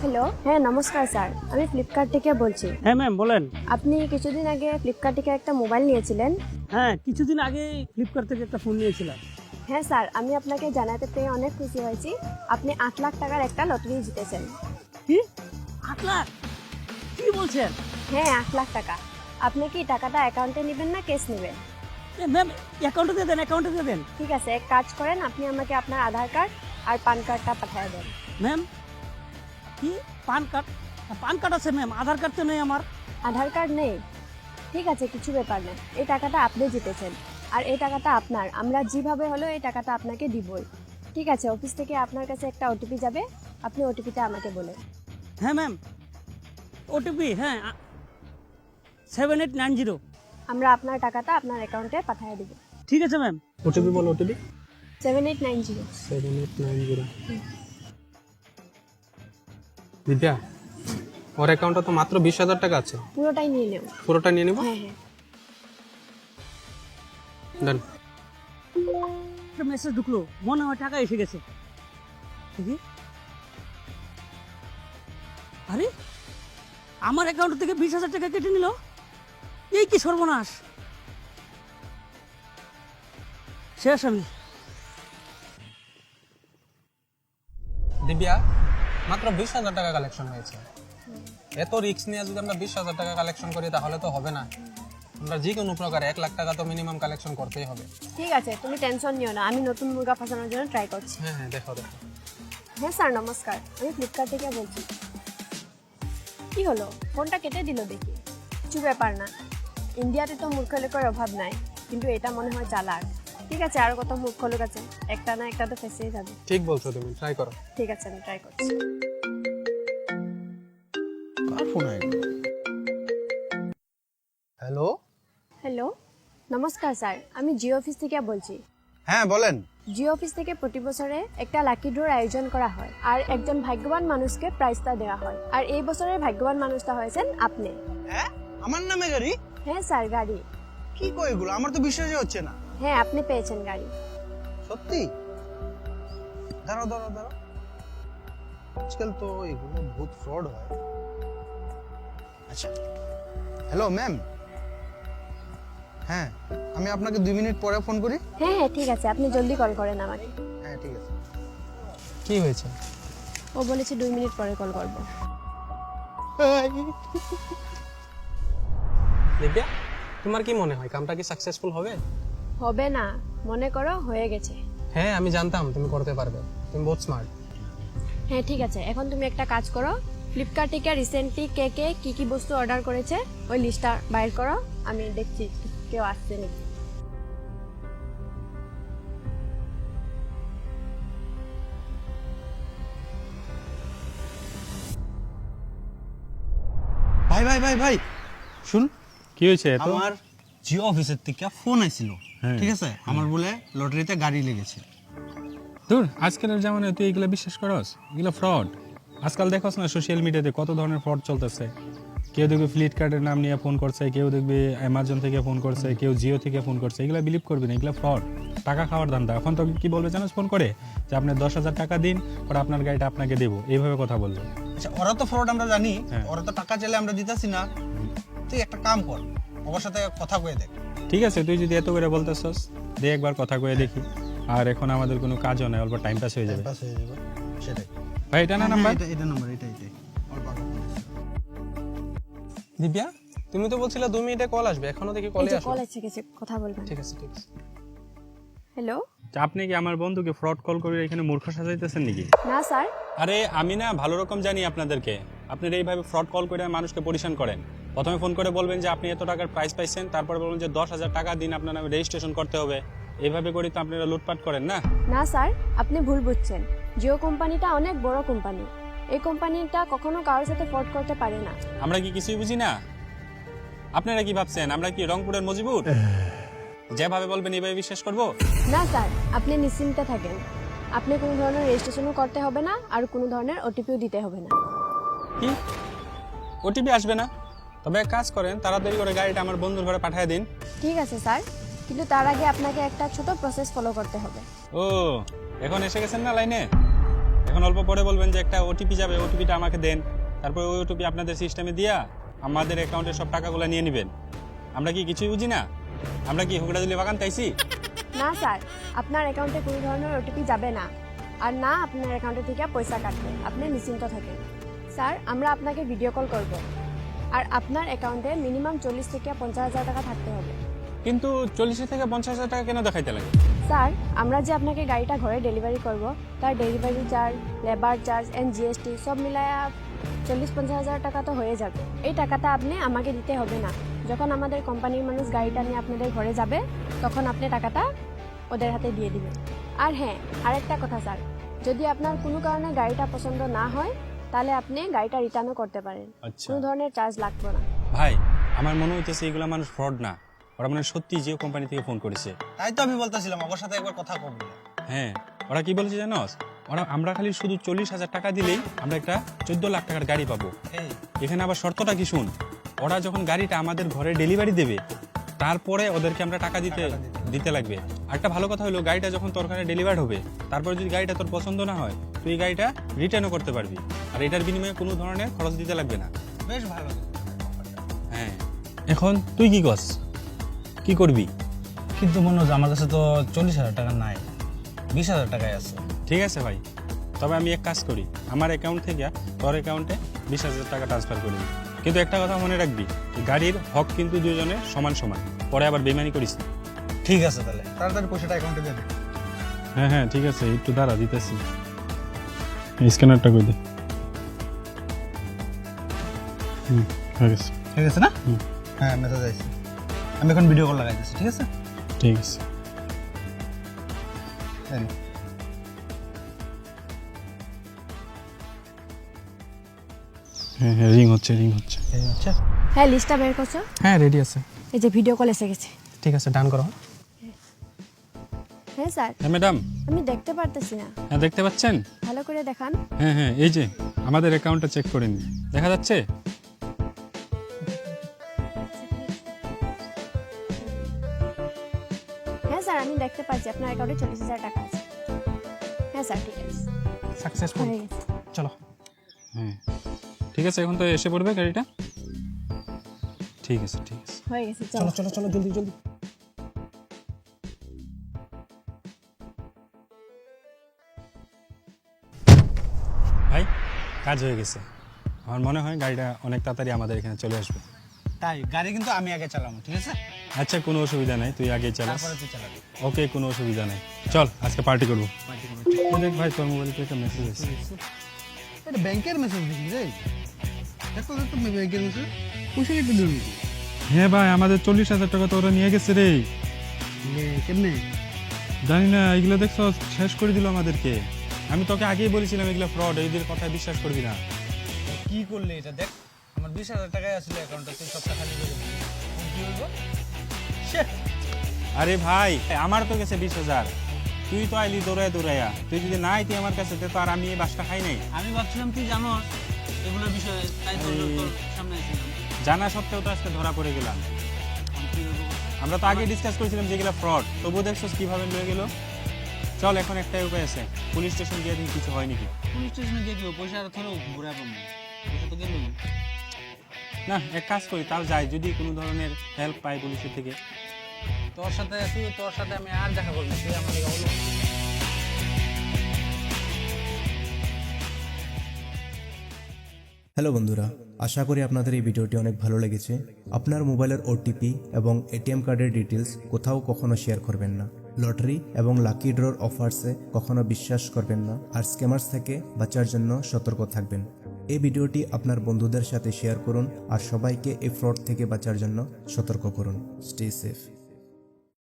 Hello হ্যাঁ নমস্কার sir. আমি ফ্লিপকার্ট থেকে বলছি। হ্যাঁ ম্যাম বলেন। আপনি কিছুদিন আগে ফ্লিপকার্ট থেকে একটা মোবাইল নিয়েছিলেন? হ্যাঁ কিছুদিন আগে ফ্লিপকার্ট থেকে একটা ফোন নিয়েছিলাম। হ্যাঁ স্যার আমি আপনাকে জানাতে পেয়ে অনেক খুশি হয়েছি। আপনি আট লাখ টাকার একটা লটারি জিতেছেন। কি? আট লাখ? কি বলছেন? হ্যাঁ আট লাখ টাকা। আপনি কি টাকাটা অ্যাকাউন্টে নেবেন না ক্যাশ নেবেন? ম্যাম অ্যাকাউন্টে দিয়ে দেন অ্যাকাউন্টে দিয়ে দেন। ঠিক আছে এক কাজ করেন আপনি আমাকে আপনার আধার কার্ড আর পান কার্ডটা পাঠিয়ে দেন। ম্যাম কি? PAN card? পান কার্ড আছে ম্যাম আধার কার্ড তো নেই আমার। আধার কার্ড নেই? ঠিক আছে কিছু ব্যাপার নেই এই টাকাটা আপনি জিতেছেন। আর এই টাকাটা আপনার। আমরা যেভাবে হলেও এই টাকাটা আপনাকে দিবই। ঠিক আছে অফিস থেকে আপনার কাছে একটা ওটিপি যাবে। আপনি ওটিপিটা আমাকে বলেন। হ্যাঁ ম্যাম ওটিপি হ্যাঁ সেভেন এইট নাইন জিরো আমরা আপনার টাকাটা আপনার অ্যাকাউন্টে পাঠিয়ে দিব। ঠিক আছে ম্যাম ওটিপি বলো OTP seven eight nine zero seven eight nine zero Divya ওর অ্যাকাউন্টে তো মাত্র বিশ হাজার টাকা আছে। পুরোটাই নিয়ে নেব। পুরোটা নিয়ে নেব? হ্যাঁ হ্যাঁ। দেন একটা মেসেজ ঢুকলো মনে হয় টাকা এসে গেছে। আরে আমার অ্যাকাউন্ট থেকে বিশ হাজার টাকা কেটে নিল? এই কি সর্বনাশ? শেষ আমি। দিব্যা মাত্র বিশ হাজার টাকা কালেকশন হয়েছে। এত রিস্ক নিয়ে যদি আমরা বিশ হাজার টাকা কালেকশন করি তাহলে তো হবে না। আমরা যে কোনো প্রকার এক লাখ টাকা তো মিনিমাম কালেকশন করতেই হবে। ঠিক আছে তুমি টেনশন নিও না আমি নতুন মুরগা ফাঁসানোর জন্য ট্রাই করছি। হ্যাঁ হ্যাঁ দেখো দেখো। হ্যাঁ স্যার নমস্কার। আমি ফ্লিপকার্ট থেকে বলছি। কি হলো? ফোনটা কেটে দিল দেখি। কিছু ব্যাপার না। ইন্ডিয়াতে তো মূর্খ লোকের অভাব নাই কিন্তু এটা মনে হয় চালাক। ঠিক আছে আর কত মূর্খ লোক আছে? একটা না একটা তো ফেসেই যাবে। ঠিক বলছো তুমি ট্রাই করো। ঠিক আছে আমি ট্রাই করছি। কার ফোন হ্যালো হ্যালো নমস্কার স্যার। আমি জিও অফিস থেকে বলছি। হ্যাঁ বলেন। জিও অফিস থেকে প্রতি বছরে একটা লাকি ড্রর আয়োজন করা হয় আর একজন ভাগ্যবান মানুষকে প্রাইজটা দেওয়া হয়। আর এই বছরের ভাগ্যবান মানুষটা হয়েছেন আপনি। হ্যাঁ? আমার নামে গাড়ি? হ্যাঁ স্যার গাড়ি। কি কই এগুলো? আমার তো বিশ্বাসই হচ্ছে না। হ্যাঁ আপনি পেয়েছেন গাড়ি। সত্যি? দাঁড়াও দাঁড়াও দাঁড়াও। আজকাল তো এগুলো বহুত ফ্রড হয়। আচ্ছা। হ্যালো ম্যাম হ্যাঁ আমি আপনাকে দুই মিনিট পরে ফোন করি। হ্যাঁ হ্যাঁ ঠিক আছে। আপনি জলদি কল করেন আমাকে। হ্যাঁ ঠিক আছে। কি হয়েছে? ও বলেছে দুই মিনিট পরে কল করব। দিব্যা তোমার কি মনে হয় কামটা কি সাকসেসফুল হবে? হবে না মনে করো হয়ে গেছে। হ্যাঁ আমি জানতাম তুমি করতে পারবে। তুমি বহুত স্মার্ট হ্যাঁ ঠিক আছে। এখন তুমি একটা কাজ করো। ফ্লিপকার্ট থেকে রিসেন্টলি কে কে কি কি বস্তু অর্ডার করেছে ওই লিস্টটা বাইর করো। আমি দেখছি কেউ আসছে নাকি। ভাই ভাই ভাই ভাই শুন। কি হয়েছে তো আমার জিও অফিসের থেকে ফোন আইছিল। ঠিক আছে? আমার বলে লটারিতে গাড়ি লেগেছে। দূর আজকালের জামানায় তুই এগুলো বিশ্বাস করস? এগুলো ফ্রড আজকাল দেখোস না সোশ্যাল মিডিয়াতে কত ধরনের ফ্রড চলতেছে। কেউ দেখবে ফ্লিপকার্টের নাম নিয়ে ফোন করছে কেউ দেখবে অ্যামাজন থেকে ফোন করছে কেউ জিও থেকে ফোন করছে। এগুলো বিলিভ করবি না এগুলো ফ্রড টাকা খাওয়ার ধান্দা। এখন তো কি বলবে জানোস ফোন করে? যে আপনি দশ হাজার টাকা দিন পরে আপনার গাড়িটা আপনাকে দেবো। এইভাবে কথা বলব। আচ্ছা ওরা তো ফ্রড আমরা জানি। হ্যাঁ। ওরা তো টাকা চাইলে আমরা দিতেছি না। তুই একটা কাম কর। ওর সাথে কথা কয়ে দেখ। ঠিক আছে তুই যদি এত করে বলতেছস দে একবার কথা কয়ে দেখি। আর এখন আমাদের কোনো কাজও নাই অল্প টাইম পাস হয়ে যাবে। পাস হয়ে যাবে সেটাই। ভাই এটা না নাম্বার এটা এটা নাম্বার এটা আগে। দিব্যা তুমি তো বলছিলে দুই মিনিটে কল আসবে এখনও দেখি কলে আসবে কল কথা বলবেন। ঠিক আছে ঠিক আছে। হ্যালো আপনি কি আমার বন্ধুকে ফ্রড কল করে এখানে মূর্খ সাজাইতেছেন নাকি? না স্যার। আরে আমি না ভালো রকম জানি আপনাদেরকে। আপনারা এইভাবে ফ্রড কল করে মানুষকে পরিশান করেন। প্রথমে ফোন করে বলবেন যে আপনি এত টাকার প্রাইস পাইছেন তারপরে বলবেন যে দশ হাজার টাকা দিন আপনার নামে রেজিস্ট্রেশন করতে হবে। এইভাবে করে তো আপনারা লুটপাট করেন না? না স্যার আপনি ভুল বুঝছেন। জিও কোম্পানিটা অনেক বড় কোম্পানি। এই কোম্পানিটা কখনো কারোর সাথে ফ্রড করতে পারে না। আমরা কি কিছুই বুঝি না? আপনারা কি ভাবছেন আমরা কি রংপুরের মজিবুর? যেভাবে বলবেন এইভাবে বিশ্বাস করব? না স্যার আপনি নিশ্চিন্তে থাকেন। আপনি কোনো ধরনের রেজিস্ট্রেশনও করতে হবে না আর কোনো ধরনের ওটিপিও দিতে হবে না। কি? ওটিপি আসবে না? তবে এক কাজ করেন তাড়াতাড়ি করে গাড়িটা আমার বন্ধুর ঘরে পাঠিয়ে দিন। ঠিক আছে স্যার। কিন্তু তার আগে আপনাকে একটা ছোট প্রসেস ফলো করতে হবে। ও এখন এসে গেছেন না লাইনে? এখন অল্প পরে বলবেন যে একটা ওটিপি যাবে ওটিপিটা আমাকে দেন। তারপর ওই ওটিপি আপনাদের সিস্টেমে দিয়া আমাদের অ্যাকাউন্টে সব টাকাগুলো নিয়ে নেবেন। আমরা কি কিছুই বুঝি না? আমরা কি হুগড়া দিলে বাগান তাইছি না স্যার। আপনার অ্যাকাউন্টে কোনো ধরনের ওটিপি যাবে না। আর না আপনার অ্যাকাউন্টে থেকে পয়সা কাটবে। আপনি নিশ্চিন্ত থাকেন। স্যার আমরা আপনাকে ভিডিও কল করব। আর আপনার অ্যাকাউন্টে মিনিমাম চল্লিশ থেকে পঞ্চাশ হাজার টাকা থাকতে হবে। কিন্তু চল্লিশ থেকে পঞ্চাশ হাজার টাকা কেন দেখাইতে লাগে? স্যার আমরা যে আপনাকে গাড়িটা ঘরে ডেলিভারি করব তার delivery charge labour charge and GST সব মিলায়া চল্লিশ পঞ্চাশ হাজার টাকা তো হয়ে যাবে। এই টাকাটা আপনি আমাকে দিতে হবে না। যখন আমাদের কোম্পানির মানুষ গাড়িটা নিয়ে আপনাদের ঘরে যাবে তখন আপনি টাকাটা ওদের হাতে দিয়ে দিবেন। আর হ্যাঁ আরেকটা কথা স্যার যদি আপনার কোনো কারণে গাড়িটা পছন্দ না হয় তাহলে আপনি গাড়িটা রিটার্নও করতে পারেন। আচ্ছা। কোনো ধরনের চার্জ লাগবে না। ভাই আমার মনে হইতেছে এগুলো মানুষ ফ্রড না। ওরা মানে সত্যি জিও কোম্পানি থেকে ফোন করেছে। তাই তো আমি বলতেছিলাম ওর সাথে একবার কথা কব হ্যাঁ ওরা কি বলেছে জানোস ওরা আমরা খালি শুধু চল্লিশ হাজার টাকা দিলেই আমরা একটা চোদ্দ লাখ টাকার গাড়ি পাবো। এখানে আবার শর্তটা কি শুন? ওরা যখন গাড়িটা আমাদের ঘরে ডেলিভারি দেবে তারপরে ওদেরকে আমরা টাকা দিতে। দিতে লাগবে। একটা ভালো কথা হলো গাড়িটা যখন তোর কাছে ডেলিভার্ড হবে তারপরে যদি গাড়িটা তোর পছন্দ না হয় তুই গাড়িটা রিটার্নও করতে পারবি। আর এটার বিনিময়ে কোনো ধরনের খরচ দিতে লাগবে না। বেশ ভালো। হ্যাঁ। এখন তুই কি করস? কি করবি? কিন্তু মনোজ আমার কাছে তো চল্লিশ হাজার টাকা নাই। বিশ হাজার টাকায় আছে। ঠিক আছে ভাই। তবে আমি এক কাজ করি। আমার অ্যাকাউন্ট থেকে তোর অ্যাকাউন্টে বিশ হাজার টাকা ট্রান্সফার করি কিন্তু একটা কথা মনে রাখবি গাড়ির হক কিন্তু দুজনের সমান সমান। পরে আবার বেমানি করিস না। ঠিক আছে তাহলে। তাড়াতাড়ি পয়সাটা অ্যাকাউন্টে দিয়ে দিন হ্যাঁ হ্যাঁ ঠিক আছে একটু দাঁড়া দিতেছি। স্ক্যানারটা করে দে? হুম হয়ে ঠিক আছে না? হ্যাঁ মেসেজ আইছে আমি এখন ভিডিও কল লাগাই দিচ্ছি ঠিক আছে? ঠিক আছে। হ্যাঁ হ্যাঁ রিং হচ্ছে রিং হচ্ছে। হচ্ছে? হ্যাঁ লিস্টটা বের করছ? হ্যাঁ রেডি আছে। এই যে ভিডিও কল এসে গেছে। ঠিক আছে ডান করো। হ্যাঁ স্যার। হ্যাঁ ম্যাডাম। আমি দেখতে পারতেছি না। হ্যাঁ দেখতে পাচ্ছেন? ভালো করে দেখান। হ্যাঁ হ্যাঁ এই যে আমাদের অ্যাকাউন্টটা চেক করে নিন। দেখা যাচ্ছে? হ্যাঁ স্যার আমি দেখতে পাচ্ছি। আপনার অ্যাকাউন্টে চল্লিশ হাজার টাকা আছে। হ্যাঁ স্যার ঠিক আছে। সাকসেসফুল চলো। হ্যাঁ। ঠিক আছে এখন তো এসে পড়বে গাড়িটা? ঠিক আছে ঠিক আছে। হয়ে গেছে চলো। চলো চলো জলদি জলদি। ভাই কাজ হয়ে গেছে। আমার মনে হয় গাড়িটা অনেক তাড়াতাড়ি আমাদের এখানে চলে আসবে। তাই গাড়ি কিন্তু আমি আগে চালাবো ঠিক আছে? আচ্ছা কোনো অসুবিধা নাই তুই আগে চালাস। তারপরে তুই চালাবি। ওকে কোনো অসুবিধা নাই। চল আজকে পার্টি করব। দেখ ভাই তোর মোবাইল থেকে একটা মেসেজ এসেছে এটা ব্যাংকের মেসেজ দেখি রে? দেখো দেখো ব্যাংকের মেসেজ পয়সা কেটে দিবি হ্যাঁ ভাই আমাদের চল্লিশ হাজার টাকা তো ওরা নিয়ে গেছে রে। কেমনে? জানি না এগুলো দেখছ শেষ করে দিল আমাদেরকে। আমি তোকে আগেই বলেছিলাম এগুলো ফ্রড এদের কথা বিশ্বাস করবি না। কি করলে এটা? দেখ আমার বিশ হাজার টাকাই আসলে অ্যাকাউন্টে তুই সব টাকা কি হইব সে আরে ভাই আমার তো গেছে বিশ হাজার। তুই তো আইলি দৌড়ায় দৌড়াইয়া। তুই যদি না আইতি আমার কাছে তো আর আমি এই বাসটা খাই নাই। আমি ভাবছিলাম তুই জানো এগুলোর বিষয়ে তাই তোর সামনে জানা সত্ত্বেও তো আজকে ধরা পড়ে গেলাম? আমরা তো আগে ডিসকাস করেছিলাম যেগুলো ফ্রড তবুও দেখছ কীভাবে লয়ে গেল? চল এখন একটাই উপায় আছে। পুলিশ স্টেশন গিয়ে দেখি কিছু হয় নাকি। পুলিশ স্টেশনে গিয়ে দিব পয়সা থরেও ঘুরে পাবো। পয়সা তো গেল। না এক কাজ করি তাও যাই যদি কোনো ধরনের হেল্প পাই পুলিশের থেকে। তোর সাথে তুই তোর সাথে আমি আর দেখা করব। তুই বলো। হ্যালো বন্ধুরা আশা করি আপনাদের এই ভিডিওটি অনেক ভালো লেগেছে। আপনার মোবাইলের ওটিপি এবং এটিএম কার্ডের ডিটেলস কোথাও কখনো শেয়ার করবেন না। লটারি এবং লাকি ড্রোর অফার্সে কখনো বিশ্বাস করবেন না আর স্ক্যামার্স থেকে বাঁচার জন্য সতর্ক থাকবেন। এই ভিডিওটি আপনার বন্ধুদের সাথে শেয়ার করুন আর সবাইকে এই ফ্রড থেকে বাঁচার জন্য সতর্ক করুন। Stay safe.